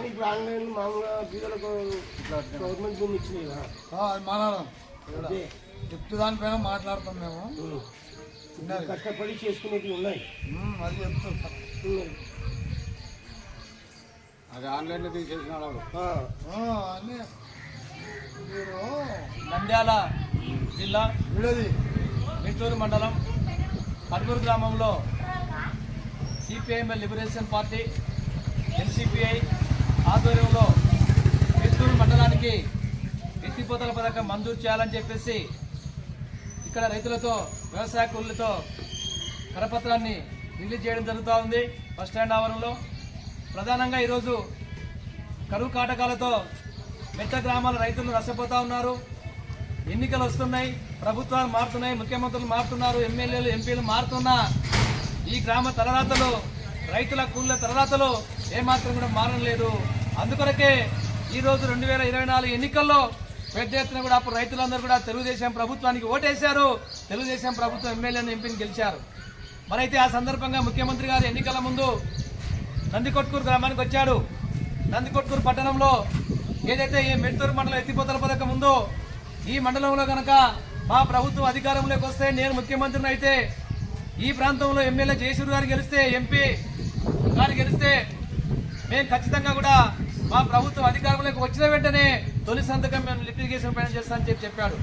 ఇప్పుడు ఆన్లైన్ మామూలుగా బీదలకు గవర్నమెంట్ భూమి ఇచ్చినాయి కదా. ఆ, అది మాట్లాడదాం ఇక్కడ చెప్తూ దానిపైన మాట్లాడతాం మేము కష్టపడి చేసుకునేవి ఉన్నాయి అది చెప్తాం. అది ఆన్లైన్లో తీసేసిన వాళ్ళు అన్నీ మీరు నంద్యాల జిల్లా వీడియోది మిట్టూరు మండలం పర్గూరు గ్రామంలో సిపిఐఎంఎల్ లిబరేషన్ పార్టీ ఎన్సిపిఐ ఆధ్వర్యంలో మెత్తూరు మండలానికి ఎత్తిపోతల పథకం మంజూరు చేయాలని చెప్పేసి ఇక్కడ రైతులతో వ్యవసాయ కూలీలతో కరపత్రాన్ని రిలీజ్ చేయడం జరుగుతూ ఉంది బస్ స్టాండ్ ఆవరణలో. ప్రధానంగా ఈరోజు కరువు కాటకాలతో మెట్ట గ్రామాల రైతులు నష్టపోతూ ఉన్నారు. ఎన్నికలు వస్తున్నాయి ప్రభుత్వాలు మారుతున్నాయి ముఖ్యమంత్రులు మారుతున్నారు ఎమ్మెల్యేలు ఎంపీలు మారుతున్నా ఈ గ్రామ తలరాతలు రైతుల కూళ్ళ తలరాతలు ఏమాత్రం కూడా మారడం లేదు. అందుకొరకే ఈరోజు రెండు వేల ఇరవై నాలుగు ఎన్నికల్లో పెద్ద ఎత్తున కూడా అప్పుడు రైతులందరూ కూడా తెలుగుదేశం ప్రభుత్వానికి ఓటేశారు. తెలుగుదేశం ప్రభుత్వం ఎమ్మెల్యేని ఎంపీని గెలిచారు. మరైతే ఆ సందర్భంగా ముఖ్యమంత్రి గారు ఎన్నికల ముందు నందికొట్కూరు గ్రామానికి వచ్చాడు. నందికొట్కూరు పట్టణంలో ఏదైతే ఈ మెట్టూరు మండలం ఎత్తిపోతల పథకం ఉందో ఈ మండలంలో కనుక మా ప్రభుత్వం అధికారంలోకి వస్తే నేను ముఖ్యమంత్రిని అయితే ఈ ప్రాంతంలో ఎమ్మెల్యే జయసూర్ గారు గెలిస్తే ఎంపీ గారు గెలిస్తే మేము ఖచ్చితంగా కూడా మా ప్రభుత్వం అధికారంలోకి వచ్చిన వెంటనే తొలి సంతకం మేము లిటిగేషన్ పైన చేస్తామని చెప్పి చెప్పాడు.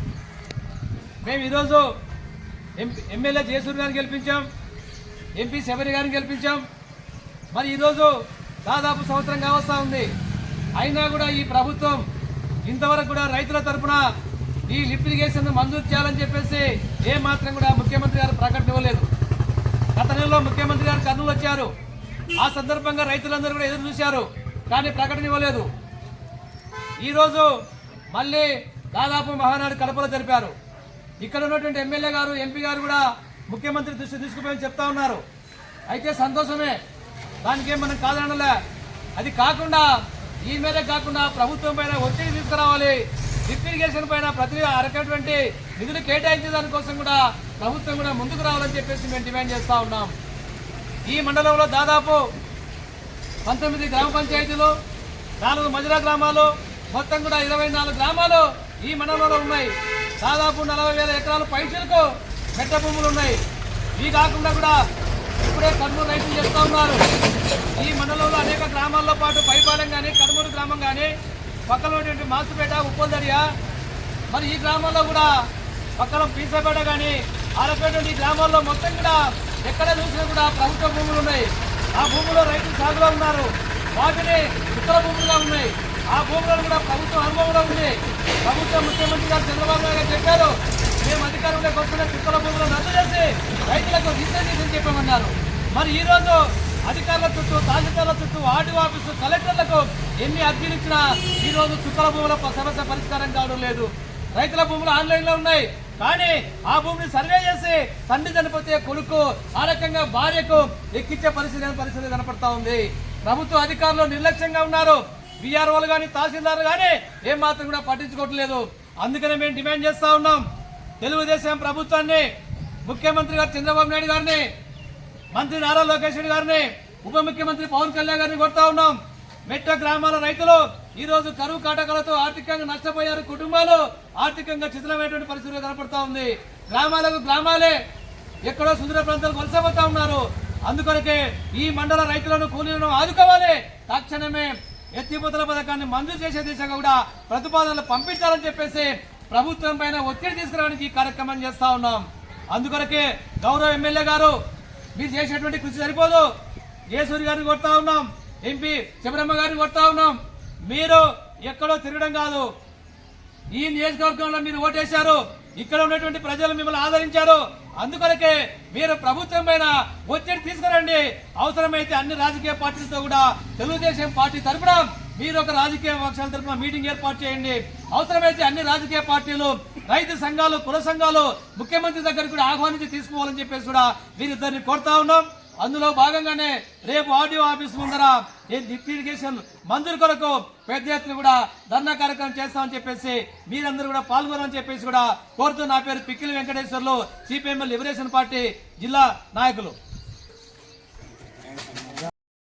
మేము ఈరోజు ఎమ్మెల్యే జయసూర్ గారిని గెలిపించాం ఎంపీ శబరి గారిని గెలిపించాం. మరి ఈరోజు దాదాపు సంవత్సరం కావస్తా ఉంది. అయినా కూడా ఈ ప్రభుత్వం ఇంతవరకు కూడా రైతుల తరఫున ఈ లిఫ్ట్ ఇరిగేషన్ మంజూరు చేయాలని చెప్పేసి ఏ మాత్రం కూడా ముఖ్యమంత్రి గారు ప్రకటన ఇవ్వలేదు. గత నెలలో ముఖ్యమంత్రి గారు కర్నూలు వచ్చారు. ఆ సందర్భంగా రైతులందరూ కూడా ఎదురు చూశారు కానీ ప్రకటన ఇవ్వలేదు. ఈరోజు మళ్ళీ దాదాపు మహానాడు కడపలో జరిపారు. ఇక్కడ ఉన్నటువంటి ఎమ్మెల్యే గారు ఎంపీ గారు కూడా ముఖ్యమంత్రి దృష్టి తీసుకుపోయి చెప్తా ఉన్నారు. అయితే సంతోషమే. దానికి ఏం మనం కాదనలే. అది కాకుండా ఈ మేరే కాకుండా ప్రభుత్వం పైన ఒత్తిడి తీసుకురావాలి. డ్రిప్ ఇరిగేషన్ పైన ప్రతి అరకటువంటి నిధులు కేటాయించే దానికోసం కూడా ప్రభుత్వం కూడా ముందుకు రావాలని చెప్పేసి మేము డిమాండ్ చేస్తూ ఉన్నాం. ఈ మండలంలో దాదాపు పంతొమ్మిది గ్రామ పంచాయతీలు నాలుగు మజిరా గ్రామాలు మొత్తం కూడా ఇరవై నాలుగు గ్రామాలు ఈ మండలంలో ఉన్నాయి. దాదాపు నలభై వేల ఎకరాలు పైసలకు మెట్ట భూములు ఉన్నాయి. ఇవి కాకుండా కూడా ఇప్పుడే కర్నూలు రైతులు చేస్తూ ఉన్నారు. ఈ మండలంలో అనేక గ్రామాల్లో పాటు పైపాలెం కానీ కర్నూలు గ్రామం కానీ పక్కన ఉన్నటువంటి మాసుపేట ఉప్పల్దరియా మరి ఈ గ్రామంలో కూడా పక్కన పీసపేట కానీ ఆలపేట ఈ గ్రామాల్లో మొత్తం కూడా ఎక్కడ చూసినా కూడా ప్రభుత్వ భూములు ఉన్నాయి. ఆ భూములో రైతులు సాగులో ఉన్నారు. వాటిని ఇతర భూములుగా ఉన్నాయి. ఆ భూములను కూడా ప్రభుత్వం అనుభవంలో ఉంది. ప్రభుత్వం ముఖ్యమంత్రి గారు చంద్రబాబు నాయుడు గారు చెప్పారు మేము అధికారంలోకి వస్తున్న చిత్తల భూములను రద్దు చేసి రైతులకు రిజిస్ట్రేషన్ చెప్పామన్నారు మరి ఈ అధికారుల చుట్టూ తహసీల్దార్ల చుట్టూ ఆర్డీఓ ఆఫీసు కలెక్టర్లకు ఎన్ని అర్జీలు ఇచ్చినా ఈ రోజు చుక్కల భూముల సమస్య పరిష్కారం కావడం లేదు. రైతుల భూములు ఆన్లైన్లో ఉన్నాయి. కానీ ఆ భూమిని సర్వే చేసి తండ్రి చనిపోతే కొడుకు ఆ రకంగా భార్యకు ఎక్కించే పరిస్థితి పరిస్థితి కనపడతా ఉంది. ప్రభుత్వ అధికారులు నిర్లక్ష్యంగా ఉన్నారు. విఆర్ఓలు కానీ తహసీల్దార్లు కానీ ఏం మాత్రం కూడా పట్టించుకోవట్లేదు. అందుకనే మేము డిమాండ్ చేస్తూ ఉన్నాం. తెలుగుదేశం ప్రభుత్వాన్ని ముఖ్యమంత్రి గారు చంద్రబాబు నాయుడు గారిని మంత్రి నారా లోకేష్ రెడ్డి గారిని ఉప ముఖ్యమంత్రి పవన్ కళ్యాణ్ గారిని కొడతా ఉన్నాం. మెట్ట గ్రామాల రైతులు ఈ రోజు కరువు కాటకాలతో ఆర్థికంగా నష్టపోయారు. కుటుంబాలు ఆర్థికంగా చిత్రమైనటువంటి పరిస్థితులు కనపడతా ఉంది. గ్రామాలకు గ్రామాలే ఎక్కడో సుందర ప్రాంతాలు వలసపోతా ఉన్నారు. అందుకొరకే ఈ మండల రైతులను కూలీలను ఆదుకోవాలి. తక్షణమే ఎత్తిపోతల పథకాన్ని మంజూరు చేసే దిశగా కూడా ప్రతిపాదనలు పంపించాలని చెప్పేసి ప్రభుత్వం పైన ఒత్తిడి తీసుకురావడానికి ఈ కార్యక్రమం చేస్తా ఉన్నాం. అందుకొరకే గౌరవ ఎమ్మెల్యే గారు మీరు చేసినటువంటి కృషి సరిపోదు. జయసూరి గారిని కొడతా ఉన్నాం. ఎంపీ శబరమ్మ గారిని కొడతా ఉన్నాం. మీరు ఎక్కడో తిరగడం కాదు. ఈ నియోజకవర్గంలో మీరు ఓటేశారు. ఇక్కడ ఉన్నటువంటి ప్రజలు మిమ్మల్ని ఆదరించారు. అందుకొరకే మీరు ప్రభుత్వం పైన ఒత్తిడి తీసుకురండి. అవసరమైతే అన్ని రాజకీయ పార్టీలతో కూడా తెలుగుదేశం పార్టీ తరపున మీరు ఒక రాజకీయ పక్షాల తరపున మీటింగ్ ఏర్పాటు చేయండి. అవసరమైతే అన్ని రాజకీయ పార్టీలు రైతు సంఘాలు కుల సంఘాలు ముఖ్యమంత్రి దగ్గరికి కూడా ఆహ్వానించి తీసుకోవాలని చెప్పేసి కూడా వీరిద్దరిని కోరుతా ఉన్నాం. అందులో భాగంగానే రేపు ఆర్డీఓ ఆఫీస్ ముందర లిఫ్ట్ ఇరిగేషన్ మంజూరు కొరకు పెద్ద ఎత్తున కూడా ధర్నా కార్యక్రమం చేస్తామని చెప్పేసి మీరందరూ కూడా పాల్గొనని చెప్పేసి కూడా కోరుతూ నా పేరు Pikkili Venkateswarlu CPIML liberation party జిల్లా నాయకులు.